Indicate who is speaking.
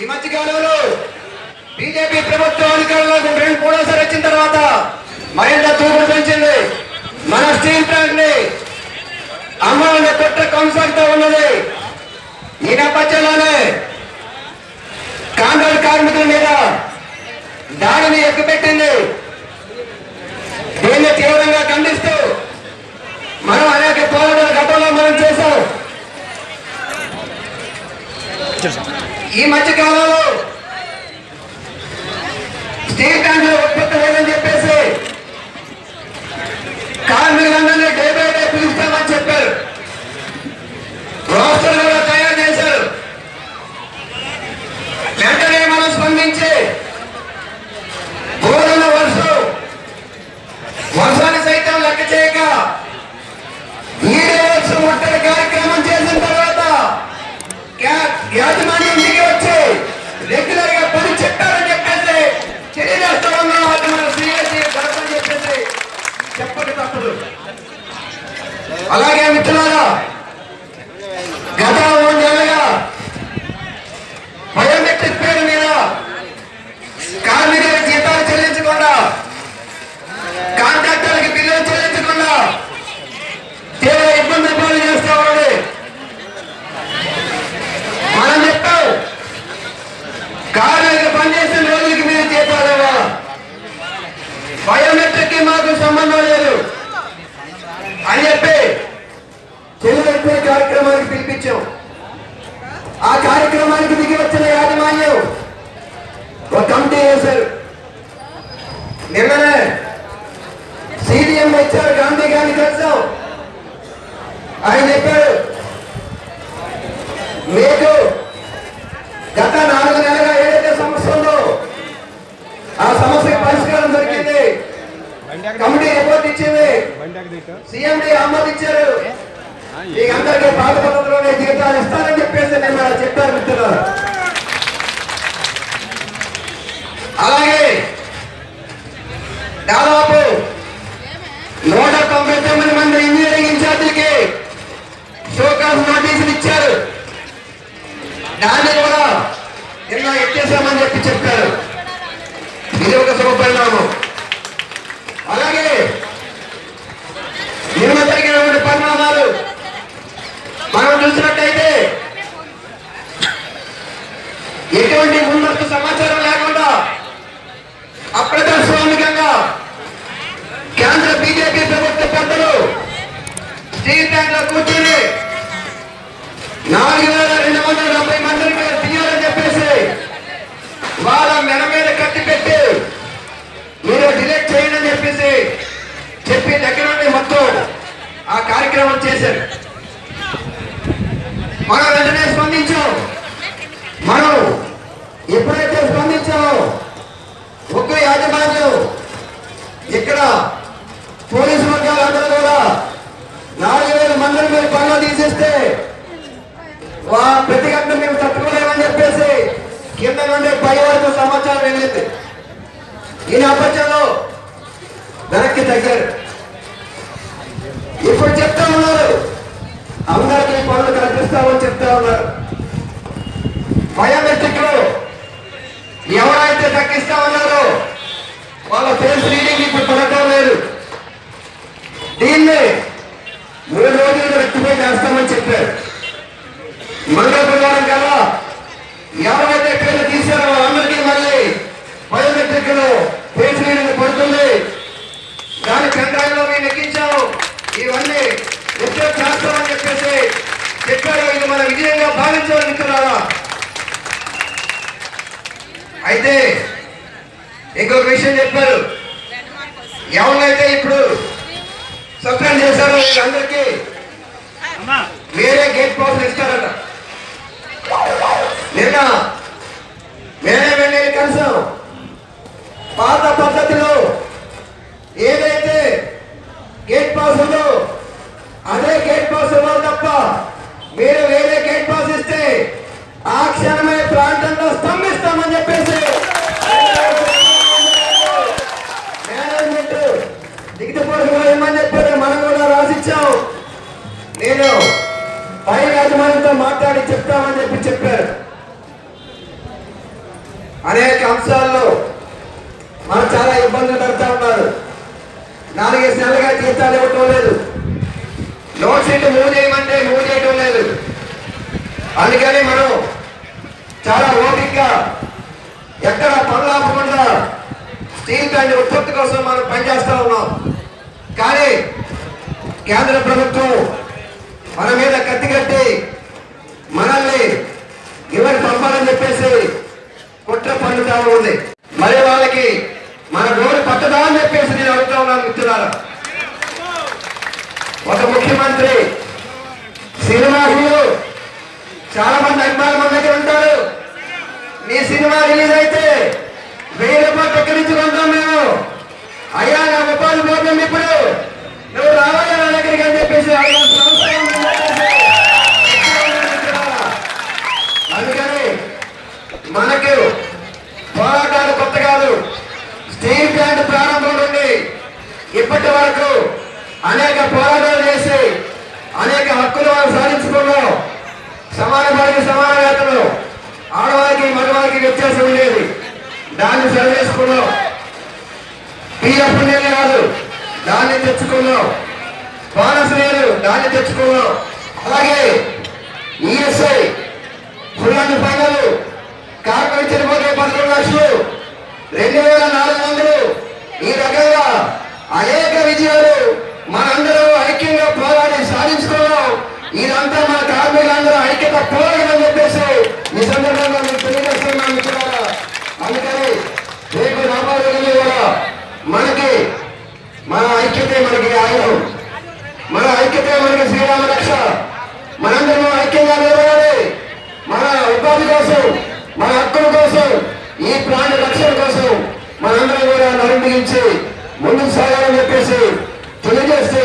Speaker 1: ఈ మధ్య కాలంలో బీజేపీ ప్రభుత్వం అధికారంలోకి రెండు మూడోసారి వచ్చిన తర్వాత మరింత తూపులు పెంచింది. మన స్టీల్ ప్లాంట్ని అమలు కుట్ర కొనసాగుతూ ఉన్నది. ఈ నేపథ్యంలోనే కాంట్రాక్ట్ కార్మికుల మీద దాడిని ఎక్కుపెట్టింది. దీన్ని తీవ్రంగా ఖండిస్తూ మనం అనేక పోరాటాల గతంలో మనం చేశాం. ఈ మధ్య కాలంలో స్టీల్ ప్లాంట్లు ఉత్పత్తి లేదని చెప్పేసి కార్మికులందరినీ డే బై డే పిలుస్తామని చెప్పారు రోస్టర్ కూడా తయారు చేశారు వెంటనే మనం స్పందించి పూర్ణ వర్షం వర్షాన్ని సైతం లెక్క చేయక ఈడే వర్షం ముట్టడి కార్యక్రమం చేసిన తర్వాత యా- యాజమాన్యం దిగి వచ్చి రెగ్యులర్గా పని చెప్పారని చెప్పేసి తెలియజేస్తా ఉన్నాం అది మన శ్రీయసి గడపని చెప్పేసి చెప్పక తప్పదు అలాగే మిత్రులారా గత మూడు నెలలుగా బయోమెట్రిక్ పేరు మీద కార్మికులకు జీతాలు చెల్లించకుండా కాంట్రాక్టర్లకు బిల్లులు చెల్లించకుండా తీవ్ర ఇబ్బందులు పాలు చేస్తా ఉన్నది మనం చెప్పాం కార్మికులు పనిచేసిన రోజులకి మీరు జీతాలేవా బయోమెట్రిక్కి మాకు సంబంధం లేదు. అని చెప్పి తెలుగు కార్యక్రమానికి పిలిపించాం. ఆ కార్యక్రమానికి దిగి వచ్చిన యాజమాన్యం ఒక కమిటీ వేశారు. నిన్ననే సిడిఎం వచ్చారు గాంధీ గారిని కలిసాం. ఆయన చెప్పారు మీకు గత నాలుగు నెలలుగా ఏదైతే సమస్య ఉందో ఆ సమస్యకి పరిష్కారం దొరికింది కమిటీ రిపోర్ట్ ఇచ్చింది సీఎండి ఆమోదించారు మీకు అందరికీ పాత పద్ధతిలోనే జీతాలు ఇస్తారని చెప్పేసి నేను చెప్పారు మిత్రులు అలాగే దాదాపు నూట తొంభై తొమ్మిది మంది ఇంజనీరింగ్ ఇన్ఛార్జీలకి షోకాస్ నోటీసులు ఇచ్చారు. దాన్ని కూడా నిన్న ఎత్తేసామని చెప్పి చెప్పారు. ఇది ఒక శుభపరిణామం. అలాగే నిన్న జరిగినటువంటి పరిణామాలు మనం చూసినట్టయితే ఎటువంటి ముందస్తు సమాచారం లేకుండా. అప్రజాస్వామికంగా కేంద్ర బీజేపీ ప్రభుత్వ పెద్దలు స్టీల్ ట్యాంక్లో కూర్చొని నాలుగు వేల రెండు వందల డెబ్బై మందిని మీరు తీయాలని చెప్పేసి వాళ్ళ మెడ మీద కట్టి పెట్టి మీరు డిలీట్ చేయండి అని చెప్పేసి చెప్పి దగ్గర నుండి మొత్తం ఆ కార్యక్రమం చేశారు. మనం వెంటనే స్పందించాం. మనం యాజమాన్యం ఇక్కడ పోలీసు వర్గాలందరూ కూడా నాలుగు వేల మందిని మీరు పనులు తీసేస్తే వా ప్రతిఘటన మేము తట్టుకోలేమని చెప్పేసి కింద నుండి పై వరకు సమాచారం వెళ్ళింది. ఈ నేపథ్యంలో వెనక్కి తగ్గారు. ఇప్పుడు చెప్తా ఉన్నారు. అందరికీ పనులు కల్పిస్తామని చెప్తా ఉన్నారు. బయోమెట్రిక్లో ఎవరైతే తగ్గిస్తా ఉన్నారో వాళ్ళ ఫేస్ రీడింగ్ ఇప్పుడు పడటం లేదు దీన్ని మూడు రోజులు రెక్టిఫై చేస్తామని చెప్పారు మండల ప్రకారం కల్లా ఎవరైతే పేర్లు తీశారో వాళ్ళందరికీ మళ్ళీ బయోమెట్రిక్లో ఫేస్ రీడింగ్ పడుతుంది దాని పెండ్రైవ్లో మేము ఎక్కించాము ఇవన్నీ రిపోర్ట్ చేస్తామని చెప్పేసి చెప్పారు ఇది మన విజయంగా భావించాలని మిత్రులారా అయితే ఇంకొక విషయం చెప్పారు. ఎవరైతే ఇప్పుడు సస్పెండ్ చేశారో వీళ్ళందరికీ వేరే గేట్ పాస్ ఇస్తారట. నిన్న వేరే వెళ్ళి కలిసాం పాత పద్ధతిలో ఏదైతే గేట్ పాస్ ఉందో అంశాల్లో మనం చాలా ఇబ్బందులు పడుతూ ఉన్నారు. నాలుగైదు నెలలుగా జీతాలు ఇవ్వటం లేదు. లోన్ షీట్ మూవ్ చేయమంటే మూవ్ చేయటం లేదు. అందుకని మనం చాలా ఓపికగా ఎక్కడ పనులు ఆపకుండా స్టీల్ ప్లాంట్ ఉత్పత్తి కోసం మనం పనిచేస్తా ఉన్నాం. కానీ కేంద్ర ప్రభుత్వం మన మీద కత్తి కట్టి కుట్ర ఉంది. మరి వాళ్ళకి మన రోడ్డు పట్టదా అని చెప్పేసి నేను అడుగుతా ఉన్నాను మిత్రులారా. ఒక ముఖ్యమంత్రి సినిమా హీరో చాలా మంది అభిమానులు మన దగ్గర ఉంటారు. మీ సినిమా రిలీజ్ అయితే వెయ్యి రూపాయలు దగ్గర నుంచి కొంటాం మేము. అయ్యా నా ఉపాధి పోతుంది ఇప్పుడు. నువ్వు రావాలి నా దగ్గరికి అని చెప్పేసి అడగాల్సిన అవసరం ఉంది అని చెప్పేసి అందుకని మనకు పోరాటాలు కొత్త కాదు స్టీల్ ప్లాంట్ ప్రారంభం నుండి ఇప్పటి వరకు అనేక పోరాటాలు చేసి అనేక హక్కులు వారు సాధించుకున్నాం. సమాన పనికి సమాన వేతనం ఆడవారికి మగవారికి వ్యత్యాసం ఉండేది. దాన్ని సరి చేసుకున్నాం పిఎఫ్ నేను కాదు దాన్ని తెచ్చుకున్నాం. బోనస్ లేదు దాన్ని తెచ్చుకున్నాం. అలాగే ఈఎస్ఐ ఫుల్లాంటి పనులు కార్మిక చనిపోతే పదకొండు లక్షలు. రెండు వేల నాలుగు వందలు. ఈ రకంగా అనేక విజయాలు మనందరూ ఐక్యంగా పోరాడి సాధించుకున్నాం ఇదంతా మన కార్మికులందరూ ఐక్యత పోరాడమని చెప్పేసి ఈ సందర్భంగా మీకు తెలియజేస్తున్నాను మిత్రులారా అందుకని రేపు రాబోయే రోజుల్లో కూడా మనకి మన ఐక్యతే మనకి ఆయుధం మన ఐక్యతే మనకి శ్రీరామ రక్ష మనందరం ఐక్యంగా నిలబడాలి. మన ఉపాధి కోసం మన హక్కుల కోసం ఈ ప్రాణ రక్షణ కోసం మనందరం కూడా నడుం ముందుకు సాగాలని చెప్పేసి తెలియజేస్తూ